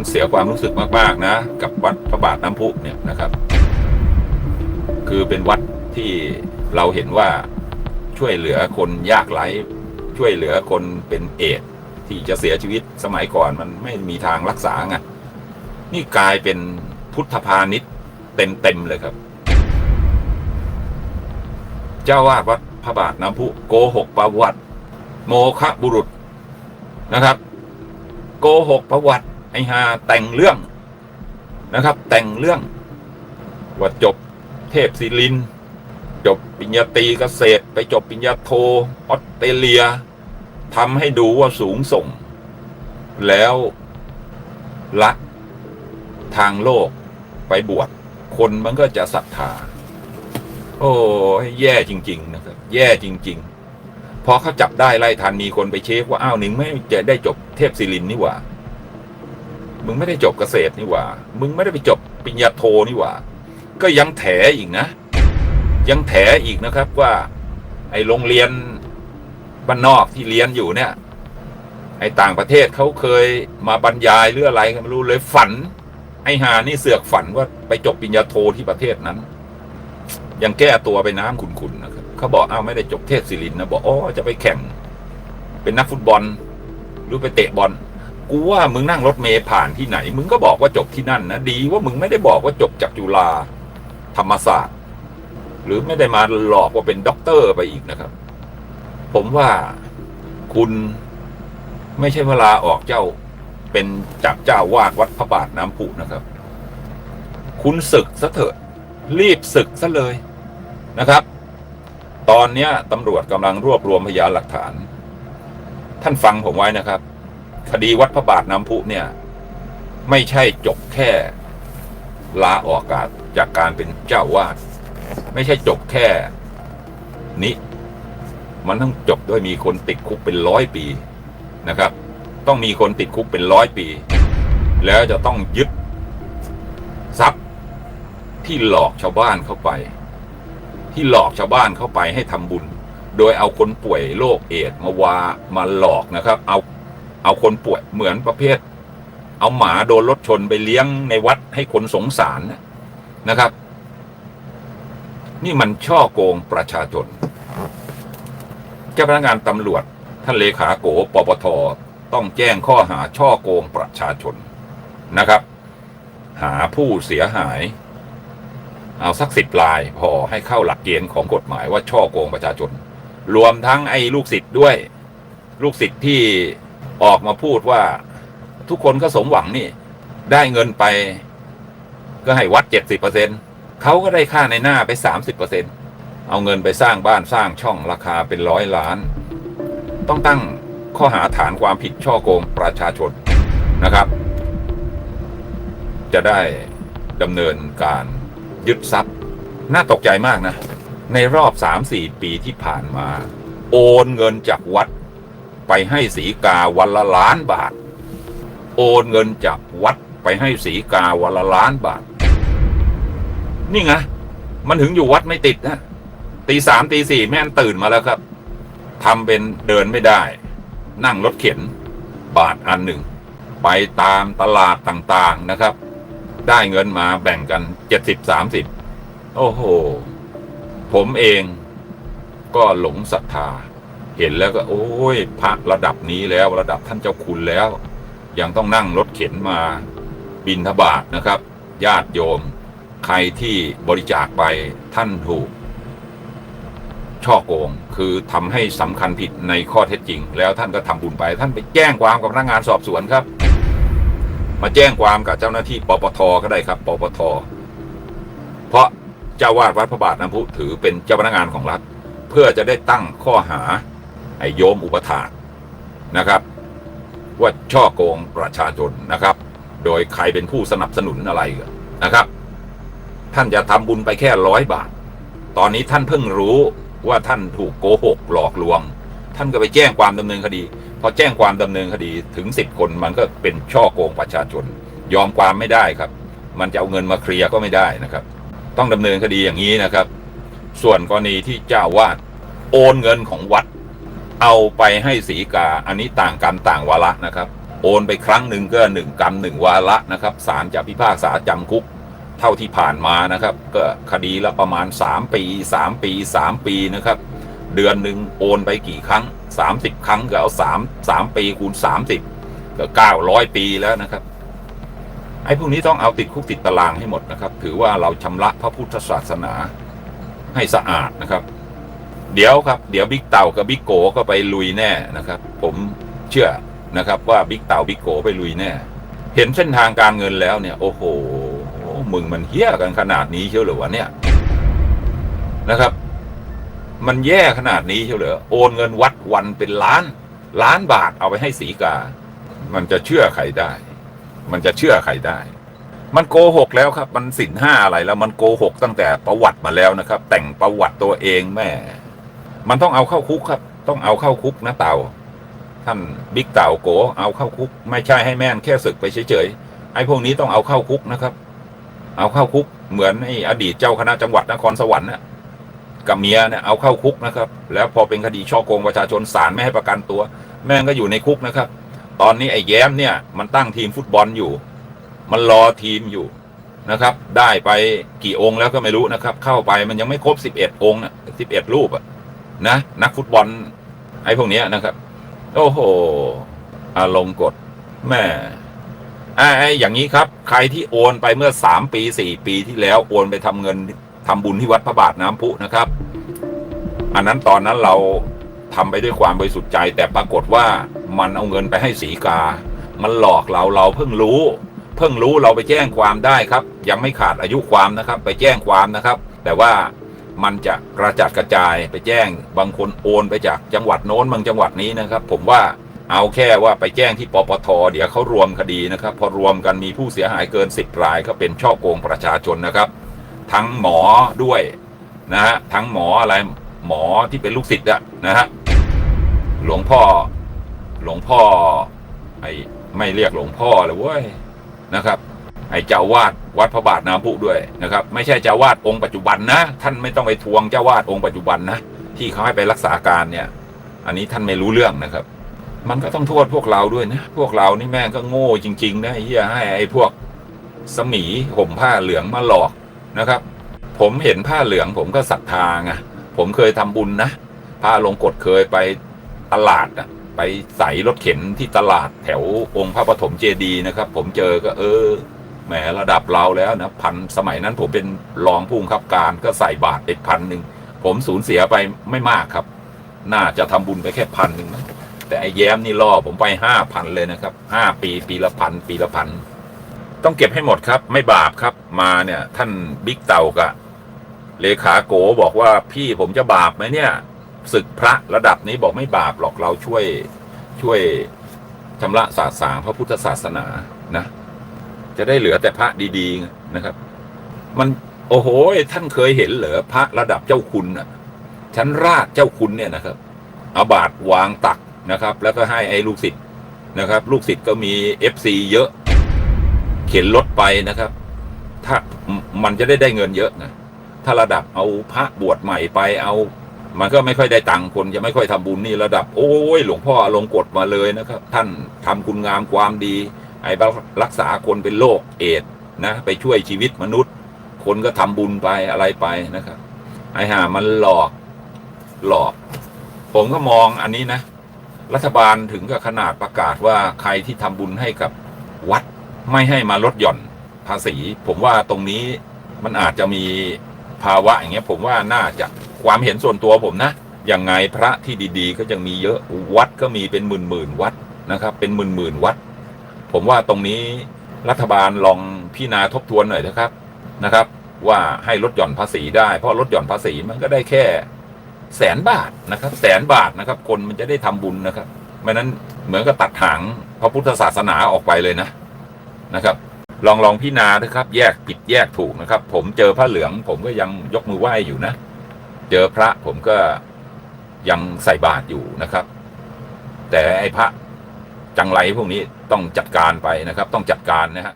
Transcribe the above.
มันเสียความรู้สึกมาก ๆ นะ กับวัดพระบาทน้ำพุเนี่ยนะครับ คือเป็นวัดที่เราเห็นว่าช่วยเหลือคนยากไร้ช่วยเหลือคนเป็นเอดที่จะเสียชีวิตสมัยก่อนมันไม่มีทางรักษาไงนี่กลายเป็นพุทธพาณิชย์เต็ม ๆ เลยครับ เจ้าวาดวัดพระบาทน้ำพุโกหกประวัติ โมคะบุรุษนะครับ โกหกประวัติ ไอ้ฮาแต่งเรื่องนะครับ แต่งเรื่องว่าจบเทพศิริน จบปริญญาตรีเกษตร ไปจบปริญญาโทออสเตรเลียทำให้ดูว่าสูงส่ง แล้วละทางโลกไปบวชคนมันก็จะศรัทธา โอ้แย่จริง ๆ นะครับ แย่จริง ๆ พอเขาจับได้ไล่ทันมีคนไปเช็คว่า อ้าวหนึ่งไม่จะได้จบเทพศิรินนี่หว่า มึงไม่ได้จบเกษตรนี่หว่า มึงไม่ได้ไปจบปริญญาโทนี่หว่า ก็ยังแถอีกนะ ยังแถอีกนะครับว่า ไอ้โรงเรียนบ้านนอกที่เรียนอยู่เนี่ย ไอ้ต่างประเทศเขาเคยมาบรรยายหรืออะไรไม่รู้เลยฝัน ไอ้หานี่เสือกฝันว่าไปจบปริญญาโทที่ประเทศนั้น ยังแก้ตัวไปน้ำขุนๆนะครับเขาบอกอ้าวไม่ได้จบเทศศิรินนะบอกอ๋อจะไปแข่ง เป็นนักฟุตบอลหรือไปเตะบอล กูว่ามึงนั่งรถเมล์ผ่านที่ไหน มึงก็บอกว่าจบที่นั่นนะดีว่ามึงไม่ได้บอกว่าจบจากจุฬาธรรมศาสตร์ หรือไม่ได้มาหลอกว่าเป็นด็อกเตอร์ไปอีกนะครับ ผมว่าคุณไม่ใช่เวลาออกเจ้าเป็นจากเจ้าวาดวัดพระบาทน้ำพุนะครับ คุณศึกซะเถอะ รีบศึกซะเลยนะครับ ตอนนี้ตำรวจกำลังรวบรวมพยานหลักฐาน ท่านฟังผมไว้นะครับ คดีวัดพระบาทน้ำพุเนี่ย ไม่ใช่จบแค่ลาออกจากจากการเป็นเจ้าวาด ไม่ใช่จบแค่นี้ มันต้องจบด้วยมีคนติดคุกเป็นร้อยปีนะครับ ต้องมีคนติดคุกเป็นร้อยปี แล้วจะต้องยึดทรัพย์ที่หลอกชาวบ้านเข้าไป ที่หลอกชาวบ้านเข้าไปให้ทำบุญ โดยเอาคนป่วยโรคเอดมาวามาหลอกนะครับ เอา เอาคนป่วยเหมือนประเภท เอาหมาโดนรถชนไปเลี้ยงในวัดให้คนสงสารนะครับ นี่มันช่อโกงประชาชนเจ้าพนักงานตำรวจ ท่านเลขาโกปปทต้องแจ้งข้อหาช่อโกงประชาชนนะครับ หาผู้เสียหาย เอาสักสิบลายพอให้เข้าหลักเกณฑ์ของกฎหมายว่าช่อโกงประชาชน รวมทั้งไอ้ลูกศิษย์ด้วย ลูกศิษย์ที่ ออกมาพูดว่าทุกคนก็สมหวังนี่ ได้เงินไป ก็ให้วัดเจ็ดสิบเปอร์เซ็นเขาก็ได้ค่าในหน้าไปสามสิบเปอร์เซ็นเอาเงินไปสร้างบ้านสร้างช่องราคาเป็นร้อยล้าน ต้องตั้งข้อหาฐานความผิดช่อโกงประชาชนนะครับ จะได้ดำเนินการยึดทรัพย์ น่าตกใจมากนะ ในรอบสามสี่ปีที่ผ่านมา โอนเงินจากวัด ไปให้สีกาวันละล้านบาท โอนเงินจากวัดไปให้สีกาวันละล้านบาท นี่ไงมันถึงอยู่วัดไม่ติดนะตีสามตีสี่แม่นตื่นมาแล้วครับทำเป็นเดินไม่ได้ นั่งรถเข็น บาทอันหนึ่ง ไปตามตลาดต่างๆนะครับ ได้เงินมาแบ่งกันเจ็ดสิบสามสิบโอ้โห ผมเองก็หลงศรัทธา เห็นแล้วก็โอ้ยพระระดับนี้แล้วระดับท่านเจ้าคุณแล้ว ยังต้องนั่งรถเข็นมาบินทบาทนะครับ ญาติโยม ใครที่บริจาคไปท่านถูก ช่อโกงคือทำให้สำคัญผิดในข้อเท็จจริง แล้วท่านก็ทำบุญไป ท่านไปแจ้งความกับพนักงานสอบสวนครับ มาแจ้งความกับเจ้าหน้าที่ปปทก็ได้ครับปปทเพราะเจ้าวาดวัดพระบาทน้ำพุถือเป็นเจ้าพนักงานของรัฐ เพื่อจะได้ตั้งข้อหา ไอ้โยมอุปถากนะครับ ว่าช่อโกงประชาชนนะครับ โดยใครเป็นผู้สนับสนุนอะไรนะครับ ท่านจะทำบุญไปแค่ร้อยบาท ตอนนี้ท่านเพิ่งรู้ว่าท่านถูกโกหกหลอกลวง ท่านก็ไปแจ้งความดำเนินคดี พอแจ้งความดำเนินคดีถึงสิบคนมันก็เป็นช่อโกงประชาชน ยอมความไม่ได้ครับ มันจะเอาเงินมาเคลียร์ก็ไม่ได้นะครับ ต้องดำเนินคดีอย่างนี้นะครับ ส่วนกรณีที่เจ้าวาดโอนเงินของวัด เอาไปให้สีกา อันนี้ต่างกันต่างวาระนะครับ โอนไปครั้งหนึ่งก็หนึ่งกรรมหนึ่งวาระนะครับศาลจะพิพากษาจำคุก เท่าที่ผ่านมานะครับ ก็คดีละประมาณ 3 ปี 3 ปี 3 ปีนะครับ เดือนหนึ่งโอนไปกี่ครั้ง 30 ครั้งก็เอา3 3ปีคูณ 30 ก็ 900 ปีแล้วนะครับไอ้พวกนี้ต้องเอาติดคุกติดตารางให้หมดนะครับ ถือว่าเราชำระพระพุทธศาสนาให้สะอาดนะครับ เดี๋ยวครับ เดี๋ยวบิ๊กเต่ากับบิ๊กโกก็ไปลุยแน่นะครับ ผมเชื่อนะครับว่าบิ๊กเต่าบิ๊กโกไปลุยแน่ เห็นเส้นทางการเงินแล้วเนี่ย โอ้โห มึงมันเฮี้ยกันขนาดนี้เชียวหรือวะเนี่ยนะครับ มันแย่ขนาดนี้เชียวเหรอโอนเงินวัดวันเป็นล้าน ล้านบาทเอาไปให้สีกา มันจะเชื่อใครได้ มันจะเชื่อใครได้ มันโกหกแล้วครับ มันสินห้าอะไรแล้วมันโกหกตั้งแต่ประวัติมาแล้วนะครับ แต่งประวัติตัวเองแม่ มันต้องเอาเข้าคุกครับ ต้องเอาเข้าคุกนะเต่า ท่านบิ๊กเต่าโกเอาเข้าคุก ไม่ใช่ให้แม่งแค่ศึกไปเฉยๆไอ้พวกนี้ต้องเอาเข้าคุกนะครับ เอาเข้าคุกเหมือนไอ้อดีตเจ้าคณะจังหวัดนครสวรรค์น่ะกับเมียเนี่ยเอาเข้าคุกนะครับ แล้วพอเป็นคดีช่อโกงประชาชนศาลไม่ให้ประกันตัว แม่งก็อยู่ในคุกนะครับ ตอนนี้ไอ้แย้มเนี่ย มันตั้งทีมฟุตบอลอยู่ มันรอทีมอยู่นะครับ ได้ไปกี่องค์แล้วก็ไม่รู้นะครับ เข้าไปมันยังไม่ครบสิบเอ็ดองค์สิบเอ็ดรูปอะ นะ นักฟุตบอล ไอ้พวกเนี้ยนะครับ โอ้โห อารมณ์กดแม่ไอ้ไอ้อย่างนี้ครับ ใครที่โอนไปเมื่อสามปีสี่ปีที่แล้วโอนไปทำเงินทำบุญที่วัดพระบาทน้ำพุนะครับ อันนั้นตอนนั้นเราทำไปด้วยความบริสุทธิ์ใจ แต่ปรากฏว่ามันเอาเงินไปให้สีกา มันหลอกเราเราเพิ่งรู้ เพิ่งรู้เราไปแจ้งความได้ครับ ยังไม่ขาดอายุความนะครับ ไปแจ้งความนะครับ แต่ว่า มันจะกระจัดกระจายไปแจ้ง บางคนโอนไปจากจังหวัดโน้นบางจังหวัดนี้นะครับ ผมว่าเอาแค่ว่าไปแจ้งที่ปปทเดี๋ยวเขารวมคดีนะครับ พอรวมกันมีผู้เสียหายเกินสิบรายก็เป็นช่อโกงประชาชนนะครับ ทั้งหมอด้วยนะฮะทั้งหมออะไรหมอที่เป็นลูกศิษย์อะนะฮะหลวงพ่อหลวงพ่อไอ้ไม่เรียกหลวงพ่อเลยเว้ยนะครับ ไอ้เจ้าวาดวัดพระบาทน้ำพุด้วยนะครับ ไม่ใช่เจ้าวาดองค์ปัจจุบันนะ ท่านไม่ต้องไปทวงเจ้าวาดองค์ปัจจุบันนะที่เขาให้ไปรักษาการเนี่ย อันนี้ท่านไม่รู้เรื่องนะครับ มันก็ต้องโทษพวกเราด้วยนะ พวกเรานี่แม่งก็โง่จริงๆนะเฮียให้ไอ้พวกสมีห่มผ้าเหลืองมาหลอกนะครับ ผมเห็นผ้าเหลืองผมก็ศรัทธาไงผมเคยทำบุญนะผ้าลงกฎเคยไปตลาดอะไปใส่รถเข็นที่ตลาดแถวองค์พระปฐมเจดีย์นะครับ ผมเจอก็เออ แหมระดับเราแล้วนะพันสมัยนั้นผมเป็นรองผู้บังคับการก็ใส่บาทไปพันหนึ่งผมสูญเสียไปไม่มากครับ น่าจะทำบุญไปแค่พันหนึ่งนะแต่ไอ้แย้มนี่ล่อผมไปห้าพันเลยนะครับห้าปีปีละพันปีละพันต้องเก็บให้หมดครับไม่บาปครับมาเนี่ยท่านบิ๊กเต่ากะเลขาโกบอกว่าพี่ผมจะบาปไหมเนี่ยศึกพระระดับนี้บอกไม่บาปหรอกเราช่วยช่วยชำระสาสางพระพุทธศาสนานะ จะได้เหลือแต่พระดี ๆ นะครับ มันโอ้โหท่านเคยเห็นเหรอพระระดับเจ้าคุณน่ะชั้นราชเจ้าคุณเนี่ยนะครับเอาบาทวางตักนะครับ แล้วก็ให้ไอ้ลูกศิษย์นะครับ ลูกศิษย์ก็มีเอฟซีเยอะ เข็นรถไปนะครับ ถ้ามันจะได้ได้เงินเยอะนะถ้าระดับเอาพระบวชใหม่ไปเอา มันก็ไม่ค่อยได้ตังค์คนจะไม่ค่อยทำบุญนี่ระดับ โอ้ยหลวงพ่อลงกฎมาเลยนะครับ ท่านทำคุณงามความดี ไอ้รักษาคนเป็นโรคเอดนะไปช่วยชีวิตมนุษย์ คนก็ทำบุญไปอะไรไปนะครับ ไอ้ห่ามันหลอกหลอก ผมก็มองอันนี้นะ รัฐบาลถึงกับขนาดประกาศว่าใครที่ทำบุญให้กับวัดไม่ให้มาลดหย่อนภาษี ผมว่าตรงนี้มันอาจจะมีภาวะอย่างเงี้ย ผมว่าน่าจะความเห็นส่วนตัวผมนะอยังไงพระที่ดีๆ ก็ยังมีเยอะวัดก็มีเป็นหมื่นๆวัดนะครับ เป็นหมื่นๆวัด ผมว่าตรงนี้รัฐบาลลองพิจารณาทบทวนหน่อยนะครับนะครับ ว่าให้ลดหย่อนภาษีได้ เพราะลดหย่อนภาษีมันก็ได้แค่แสนบาทนะครับ แสนบาทนะครับ คนมันจะได้ทำบุญนะครับไม่นั้นเหมือนกับตัดหางพระพุทธศาสนาออกไปเลยนะนะครับ ลองลองพิจารณานะครับ แยกผิดแยกถูกนะครับ ผมเจอพระเหลือง ผมก็ยังยกมือไหว้อยู่นะ เจอพระผมก็ยังใส่บาตรอยู่นะครับ แต่ไอ้พระ จังไรพวกนี้ต้องจัดการไปนะครับ ต้องจัดการนะฮะ